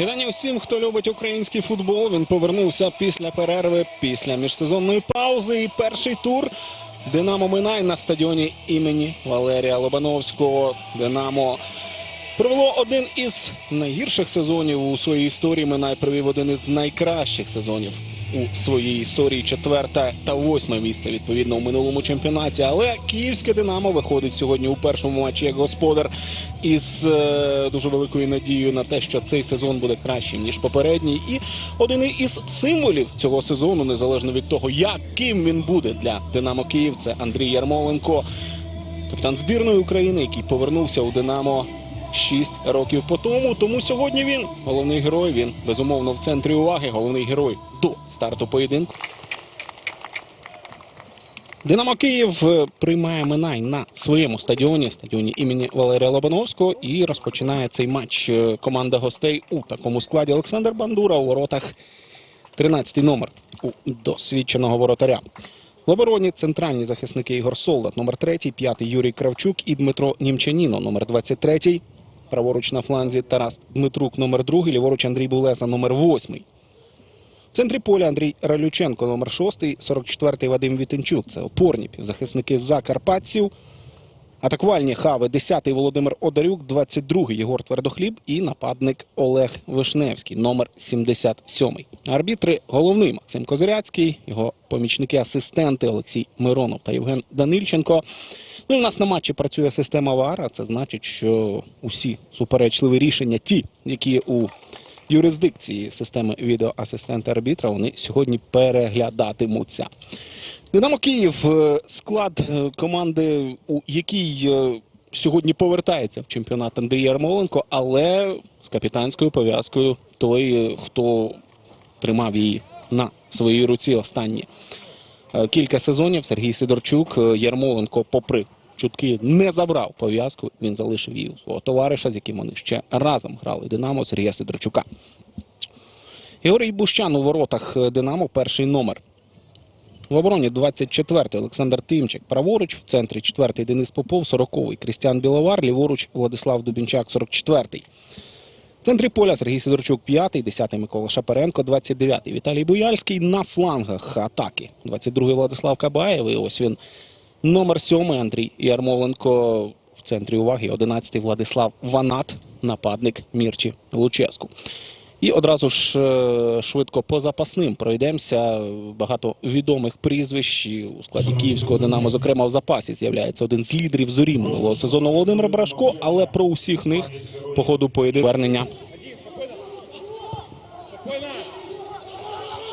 Вітання усім, хто любить український футбол. Він повернувся після перерви, після міжсезонної паузи. І перший тур Динамо Минай на стадіоні імені Валерія Лобановського. Динамо провело один із найгірших сезонів у своїй історії. Минай провів один із найкращих сезонів у своїй історії. Четверте та восьме місце відповідно у минулому чемпіонаті. Але київське Динамо виходить сьогодні у першому матчі як господар із е, дуже великою надією на те, що цей сезон буде кращим ніж попередній. І один із символів цього сезону, незалежно від того, яким він буде для Динамо Київ, це Андрій Ярмоленко, капітан збірної України, який повернувся у Динамо. Шість років по тому. Тому сьогодні він головний герой. Він безумовно в центрі уваги. Головний герой до старту поєдинку. Динамо Київ е, приймає Минай на своєму стадіоні, стадіоні імені Валерія Лобановського, і розпочинає цей матч е, команда гостей у такому складі Олександр Бандура у воротах. 13-й номер у досвідченого воротаря. В обороні центральні захисники Ігор Солдат, номер 3, 5 Юрій Кравчук і Дмитро Німчаніно, номер 23. Праворуч на фланзі Тарас Дмитрук, номер 2, ліворуч Андрій Булеса номер 8. В центрі поля Андрій Ралюченко, номер 6, 44-й Вадим Вітенчук. Це опорні півзахисники закарпатців. Атакувальні хави 10-й Володимир Одарюк, 22-й Єгор Твердохліб і нападник Олег Вишневський, номер 77. Арбітри головний Максим Козиряцький, його помічники-асистенти Олексій Миронов та Євген Данильченко. Ну, і у нас на матчі працює система ВАР, а це значить, що усі суперечливі рішення, ті, які у юрисдикції системи відеоасистента арбітра, вони сьогодні переглядатимуться. Динамо Київ е, склад е, команди, у якій е, сьогодні повертається в чемпіонат Андрій Ярмоленко, але з капітанською пов'язкою той, хто тримав її на своїй руці останні кілька сезонів. Сергій Сидорчук Ярмоленко, попри чутки, не забрав пов'язку. Він залишив її у свого товариша, з яким вони ще разом грали Динамо Сергія Сидорчука. Георгій Бущан у воротах е, Динамо перший номер. В обороні 24-й Олександр Тимчик, праворуч, в центрі 4-й Денис Попов, 40-й Крістіан Біловар, ліворуч Владислав Дубінчак, 44-й. В центрі поля Сергій Сидорчук, 5-й, 10-й Микола Шапаренко, 29-й Віталій Буяльський. На флангах атаки 22-й Владислав Кабаєв. І ось він номер 7 Андрій Ярмоленко. В центрі уваги 11-й Владислав Ванат, нападник Мірчі Луческу. І одразу ж е, швидко по запасним пройдемося. Багато відомих прізвищ у складі київського Динамо, зокрема в запасі, з'являється один з лідерів зорі минулого сезону Володимир Брашко, але про усіх них по ходу поєдинку вернення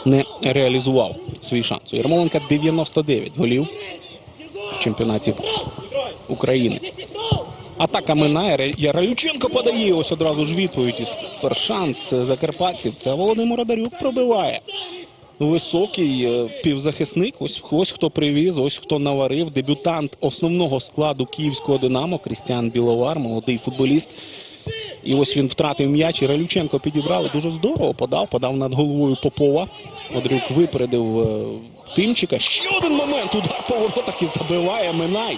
не реалізував свій шанс. У Ярмоленка 99 голів в чемпіонаті України. Атака минає. Яралюченко подає ось одразу ж відповідь. І Супершанс е, закарпатців. Це Володимир Одарюк пробиває. Високий е, півзахисник. Ось ось хто привіз, ось хто наварив. Дебютант основного складу київського Динамо Крістіан Біловар, молодий футболіст. І ось він втратив м'яч. І Ралюченко підібрали. Дуже здорово подав, подав над головою Попова. Одрюк випередив е, Тимчика. Ще один момент. Удар по воротах і забиває Минай.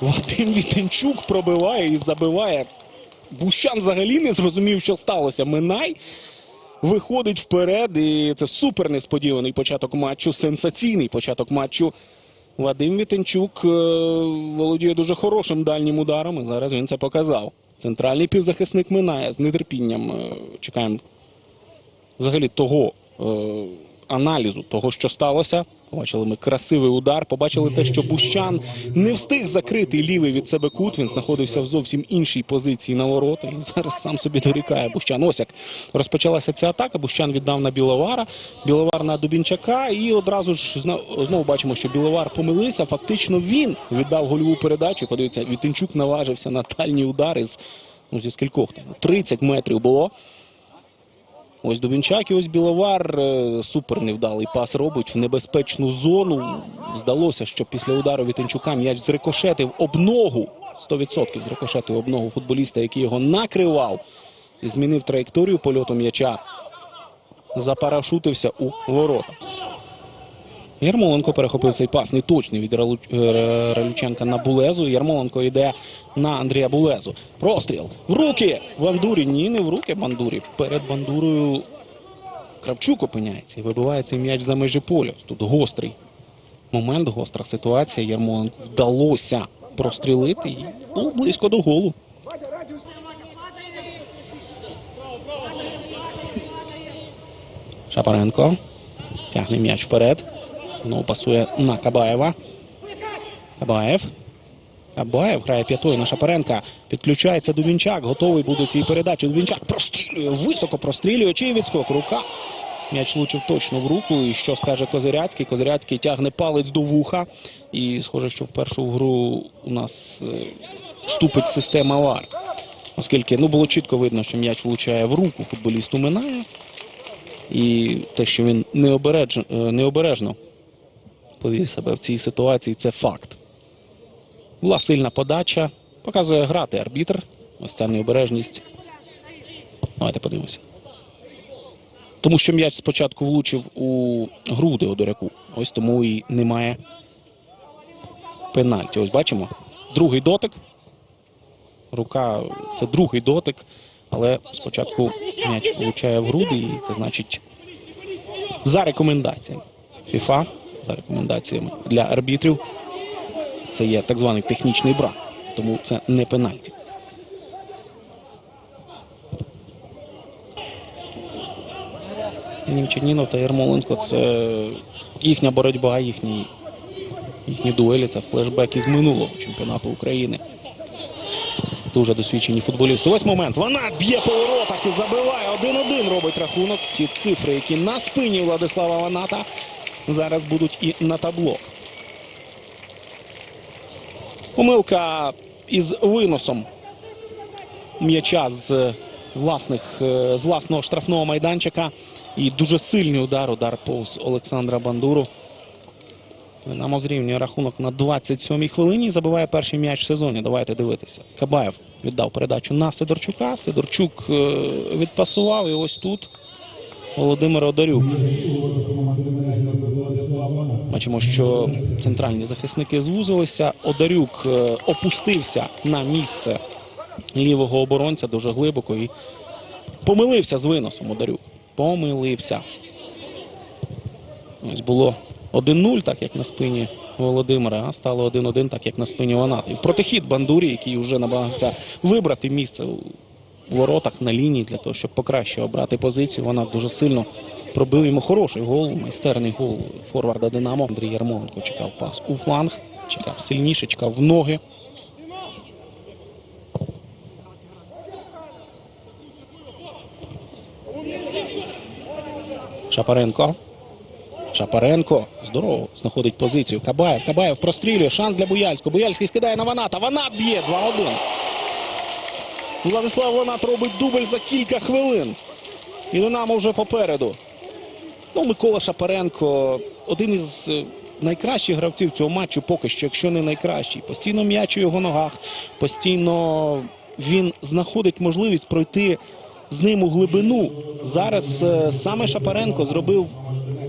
Вадим Вітенчук пробиває і забиває. Бущан взагалі не зрозумів, що сталося. Минай виходить вперед, і це супер несподіваний початок матчу, сенсаційний початок матчу. Вадим Вітенчук е, володіє дуже хорошим дальнім ударом. І зараз він це показав. Центральний півзахисник минає з нетерпінням. е, Чекаємо взагалі того е, аналізу, того, що сталося. Побачили ми красивий удар. Побачили те, що Бущан не встиг закрити лівий від себе кут. Він знаходився в зовсім іншій позиції на ворота. І зараз сам собі дорікає Бущан. Ось як розпочалася ця атака. Бущан віддав на Біловара, Біловар на Дубінчака. І одразу ж знову бачимо, що Біловар помилився. Фактично він віддав гольову передачу. Подивіться, Вітенчук наважився на дальній удар із ну, зі скількох там 30 метрів було. Ось Дубінчак і ось Біловар. Е, Супер невдалий пас робить в небезпечну зону. Здалося, що після удару Вітенчука м'яч зрикошетив об ногу. 100% зрикошетив об ногу футболіста, який його накривав і змінив траєкторію польоту м'яча. Запарашутився у ворота. Ярмоленко перехопив цей пас неточний від е, Ралюченка на Булезу. Ярмоленко йде на Андрія Булезу. Простріл в руки Бандурі. Ні, не в руки Бандурі. Перед Бандурою Кравчук опиняється і вибиває цей м'яч за межі поля. Тут гострий момент, гостра ситуація. Ярмоленку вдалося прострілити і було близько до голу. Шапаренко тягне м'яч вперед. Знову пасує на Кабаєва. Кабаєв. Кабаєв грає п'ятою на Шапаренка. Підключається Дубінчак. Готовий буде цій передачі. Дубінчак прострілює, високо прострілює. Чий відскок? Рука. М'яч влучив точно в руку. І що скаже Козиряцький? Козиряцький тягне палець до вуха. І схоже, що в першу гру у нас е, вступить система ВАР. Оскільки ну, було чітко видно, що м'яч влучає в руку футболісту Минає. І те, що він необережно, необережно повів себе в цій ситуації, це факт. Була сильна подача. Показує грати арбітр. Ось ця необережність. Давайте подивимося. Тому що м'яч спочатку влучив у груди Одоряку. Ось тому і немає пенальті. Ось бачимо. Другий дотик. Рука це другий дотик. Але спочатку м'яч влучає в груди, і це значить за рекомендаціями ФІФА, за рекомендаціями для арбітрів. Це є так званий технічний брак, тому це не пенальті. Німчанінов та Ярмоленко це їхня боротьба, їхні, їхні дуелі, це флешбек із минулого чемпіонату України. Дуже досвідчені футболісти. Ось момент. Вона б'є по воротах і забиває. 1-1 робить рахунок. Ті цифри, які на спині Владислава Ваната, зараз будуть і на табло. Помилка із виносом м'яча з е, з власного штрафного майданчика. І дуже сильний удар. Удар повз Олександра Бандуру. Динамо зрівнює рахунок на 27-й хвилині і забиває перший м'яч в сезоні. Давайте дивитися. Кабаєв віддав передачу на Сидорчука. Сидорчук е, відпасував. І ось тут Володимир Одарюк. Бачимо, що центральні захисники звузилися. Одарюк е, опустився на місце лівого оборонця дуже глибоко і помилився з виносом Одарюк. Помилився. Ось було 1-0, так як на спині Володимира, а стало 1-1, так як на спині Ваната. Протихід Бандурі, який вже намагався вибрати місце у воротах на лінії для того, щоб покраще обрати позицію. Вона дуже сильно пробив йому хороший гол, майстерний гол форварда Динамо. Андрій Ярмоленко чекав пас у фланг, чекав сильніше, чекав в ноги. Шапаренко. Шапаренко здорово знаходить позицію. Кабаєв. Кабаєв прострілює. Шанс для Буяльського. Буяльський скидає на Ваната. Ванат б'є 2-1. Владислав Ванат робить дубль за кілька хвилин. І Динамо вже попереду. Ну, Микола Шапаренко один із е, найкращих гравців цього матчу, поки що, якщо не найкращий. Постійно м'яч у його ногах, постійно він знаходить можливість пройти з ним у глибину. Зараз е, саме Шапаренко зробив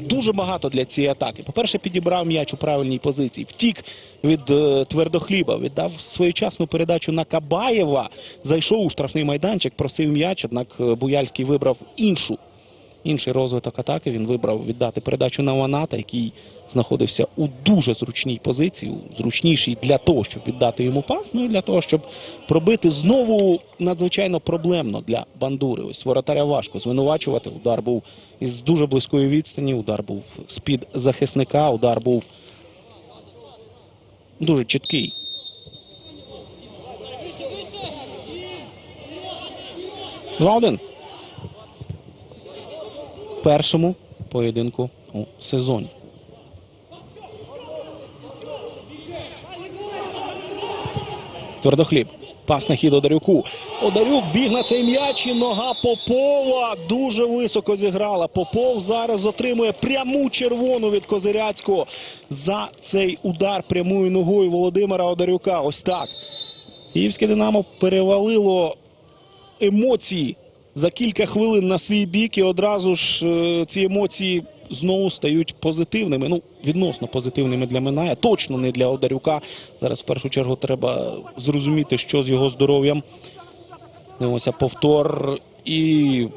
дуже багато для цієї атаки. По-перше, підібрав м'яч у правильній позиції, втік від е, твердохліба, віддав своєчасну передачу на Кабаєва, зайшов у штрафний майданчик, просив м'яч, однак Буяльський вибрав іншу. Інший розвиток атаки він вибрав віддати передачу на Ваната, який знаходився у дуже зручній позиції, зручнішій для того, щоб віддати йому пас, ну і для того, щоб пробити знову надзвичайно проблемно для бандури. Ось воротаря важко звинувачувати. Удар був із дуже близької відстані, удар був з-під захисника, удар був дуже чіткий. Два один. Першому поєдинку у сезоні. Твердохліб. Пас на хід Одарюку. Одарюк біг на цей м'яч і нога Попова дуже високо зіграла. Попов зараз отримує пряму червону від Козиряцького за цей удар прямою ногою Володимира Одарюка. Ось так. Київське Динамо перевалило емоції за кілька хвилин на свій бік, і одразу ж е, ці емоції знову стають позитивними. Ну, відносно позитивними для Миная, точно не для Одарюка. Зараз в першу чергу треба зрозуміти, що з його здоров'ям. Дивимося повтор і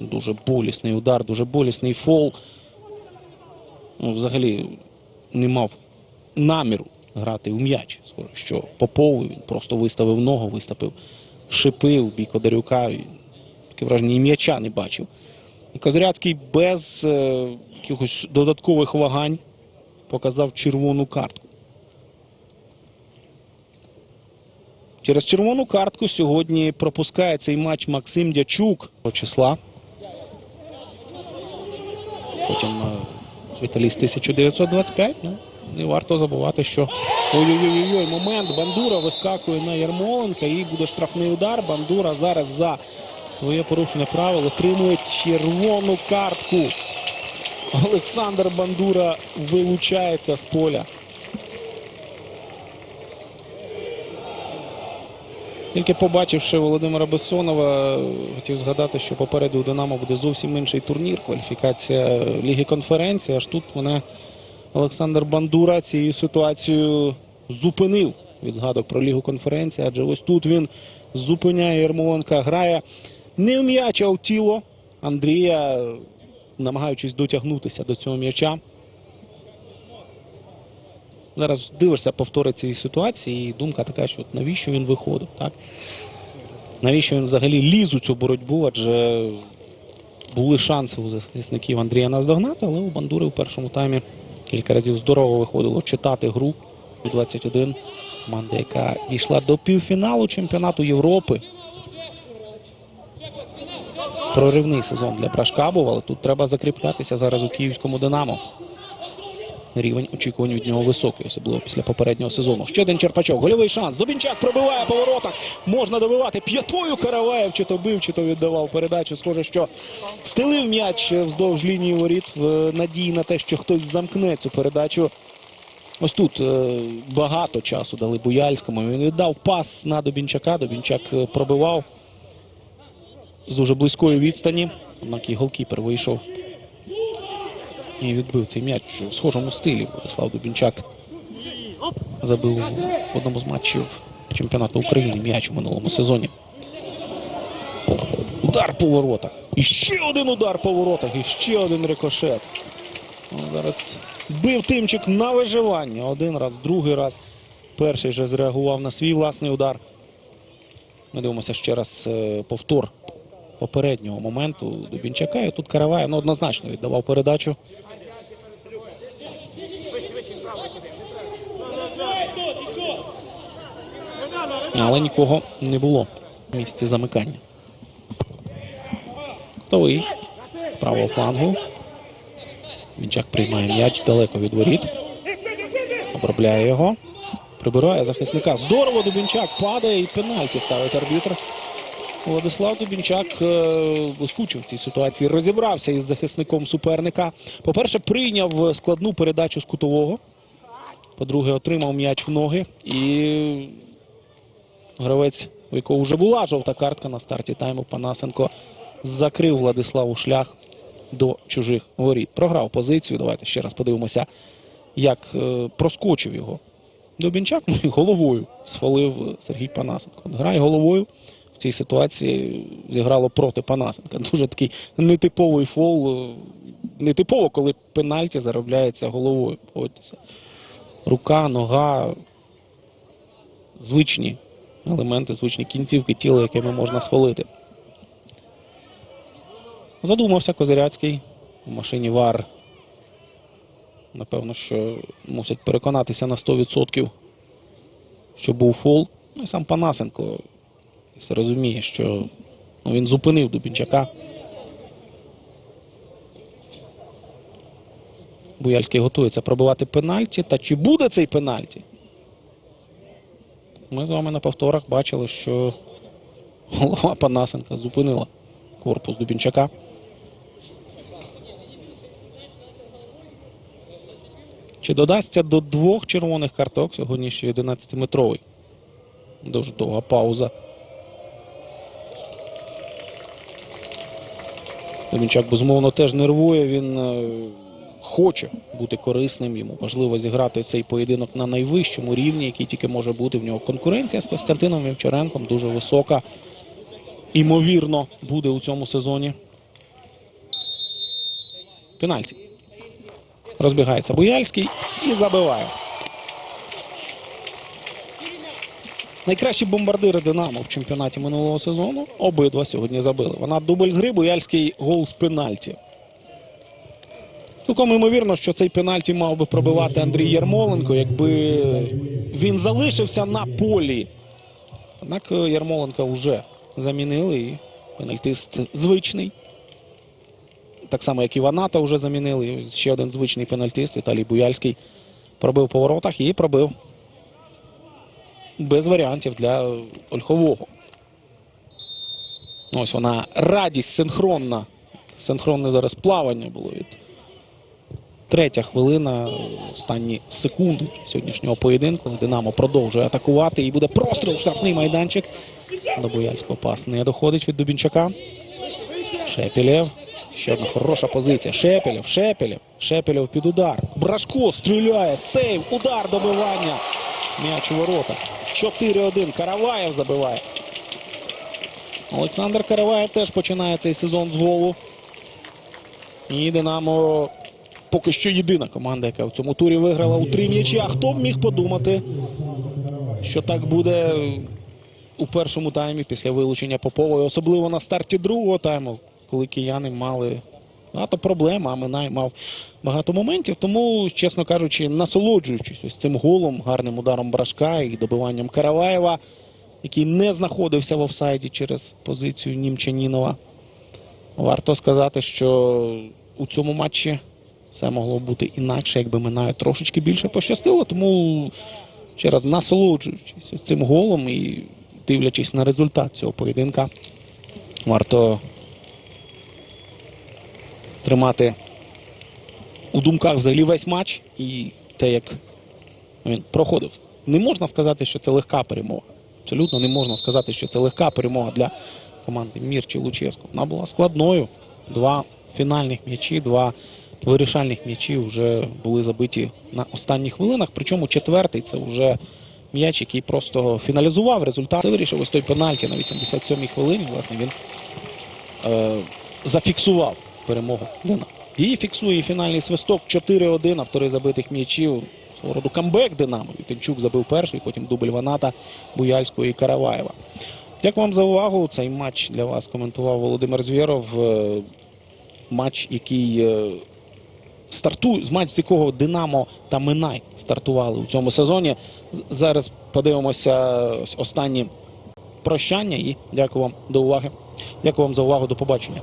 дуже болісний удар, дуже болісний фол. Ну, взагалі не мав наміру грати у м'яч. Що Попов він просто виставив ногу, виставив шипи в бік Одарюка. Таке враження, і м'яча не бачив. І Козиряцький без е, якихось додаткових вагань показав червону картку. Через червону картку сьогодні пропускає цей матч Максим Дячук числа. Потім е, Віталіст 1925. Ну, не варто забувати, що ой-ой-ой, момент. Бандура вискакує на Ярмоленка і буде штрафний удар. Бандура зараз за своє порушення правил отримує червону картку. Олександр Бандура вилучається з поля. Тільки побачивши Володимира Бессонова, хотів згадати, що попереду у Динамо буде зовсім інший турнір, кваліфікація Ліги конференції. Аж тут мене Олександр Бандура цією ситуацією зупинив від згадок про Лігу конференції, адже ось тут він зупиняє Ярмоленка, грає не в м'яч, а в тіло Андрія, намагаючись дотягнутися до цього м'яча. Зараз дивишся повтори цієї ситуації, і думка така, що навіщо він виходив, так? Навіщо він взагалі ліз у цю боротьбу? Адже були шанси у захисників Андрія наздогнати, але у Бандури в першому таймі кілька разів здорово виходило читати гру у 21. Команда, яка дійшла до півфіналу чемпіонату Європи. Проривний сезон для Брашкабова, але тут треба закріплятися зараз у київському Динамо. Рівень очікувань від нього високий, особливо після попереднього сезону. Ще один Черпачок. Гольовий шанс. Дубінчак пробиває по воротах. Можна добивати п'ятою Караваєв. Чи то бив, чи то віддавав передачу. Схоже, що стелив м'яч вздовж лінії воріт в надії на те, що хтось замкне цю передачу. Ось тут е, багато часу дали Буяльському. Він віддав пас на Добінчака. Добінчак е, пробивав з дуже близької відстані. Однак і голкіпер вийшов і відбив цей м'яч в схожому стилі. Владислав Дубінчак забив в одному з матчів чемпіонату України м'яч у минулому сезоні. Удар по воротах. І ще один удар по воротах, і ще один рикошет. Ну, зараз бив тимчик на виживання. Один раз, другий раз. Перший же зреагував на свій власний удар. Ми дивимося ще раз е, повтор попереднього моменту Дубінчака. І тут Караваєв ну, однозначно віддавав передачу. Але нікого не було в місці замикання. Готовий правого флангу. Мінчак приймає м'яч далеко від воріт. Обробляє його. Прибирає захисника. Здорово Дубінчак падає і пенальті ставить арбітр. Владислав Дубінчак е, блискуче в цій ситуації розібрався із захисником суперника. По-перше, прийняв складну передачу з кутового. По-друге, отримав м'яч в ноги. І гравець, у якого вже була жовта картка на старті тайму, Панасенко закрив Владиславу шлях до чужих воріт. Програв позицію. Давайте ще раз подивимося, як е, проскочив його. Дубінчак ну, головою сфалив Сергій Панасенко. Грає головою в цій ситуації зіграло проти Панасенка. Дуже такий нетиповий фол. е, Нетипово, коли пенальті заробляється головою. Рука, нога. Звичні елементи, звичні кінцівки тіла, якими можна свалити. Задумався Козиряцький у машині ВАР. Напевно, що мусять переконатися на 100%, що був фол. Ну і сам Панасенко якось розуміє, що ну, він зупинив Дубінчака. Буяльський готується пробивати пенальті. Та чи буде цей пенальті? Ми з вами на повторах бачили, що голова Панасенка зупинила корпус Дубінчака. Чи додасться до двох червоних карток сьогодні ще 11-метровий? Дуже довга пауза. Домінчак, безумовно, теж нервує. Він е, хоче бути корисним. Йому важливо зіграти цей поєдинок на найвищому рівні, який тільки може бути. В нього конкуренція з Костянтином Вівчаренком дуже висока. Імовірно, буде у цьому сезоні. Пенальті. Розбігається Буяльський і забиває. Найкращі бомбардири Динамо в чемпіонаті минулого сезону обидва сьогодні забили. Вона дубль з гри, Буяльський гол з пенальті. Цілком ймовірно, що цей пенальті мав би пробивати Андрій Ярмоленко, якби він залишився на полі. Однак е, Ярмоленка вже замінили і пенальтист звичний. Так само, як і Ваната вже замінили. Ще один звичний пенальтист Віталій Буяльський пробив по воротах і пробив без варіантів для Ольхового. Ось вона радість синхронна. Синхронне зараз плавання було від третя хвилина, останні секунди сьогоднішнього поєдинку. Динамо продовжує атакувати і буде простріл в штрафний майданчик. До Бояльського пас не доходить від Дубінчака. Шепелєв. Ще одна хороша позиція. Шепелєв, Шепелєв, Шепелєв під удар. Брашко стріляє. Сейв, удар добивання. М'яч у воротах. 4-1. Караваєв забиває. Олександр Караваєв теж починає цей сезон з голу. І Динамо поки що єдина команда, яка в цьому турі виграла у три м'ячі. А хто б міг подумати, що так буде у першому таймі після вилучення Попової, особливо на старті другого тайму, коли кияни мали багато проблем, а Минай мав багато моментів. Тому, чесно кажучи, насолоджуючись ось цим голом, гарним ударом Брашка і добиванням Караваєва, який не знаходився в офсайді через позицію Німчанінова. Варто сказати, що у цьому матчі все могло бути інакше, якби Минаю трошечки більше пощастило. Тому ще раз насолоджуючись цим голом і дивлячись на результат цього поєдинка, варто тримати у думках взагалі весь матч і те, як він проходив. Не можна сказати, що це легка перемога. Абсолютно не можна сказати, що це легка перемога для команди Мір чи Луческо. Вона була складною. Два фінальних м'ячі, два вирішальних м'ячі вже були забиті на останніх хвилинах. Причому четвертий це вже м'яч, який просто фіналізував результат. Це вирішив ось той пенальті на 87-й хвилині. Власне, він е, зафіксував перемогу Динамо. І фіксує фінальний свисток 4-1. Автори забитих м'ячів. Свого роду камбек Динамо. Вітенчук забив перший, потім дубль Ваната, Буяльського і Караваєва. Дякую вам за увагу. Цей матч для вас коментував Володимир Звєров. Е, Матч, який стартує, з матч, з якого Динамо та Минай стартували у цьому сезоні. Зараз подивимося останні прощання і дякую вам до уваги. Дякую вам за увагу. До побачення.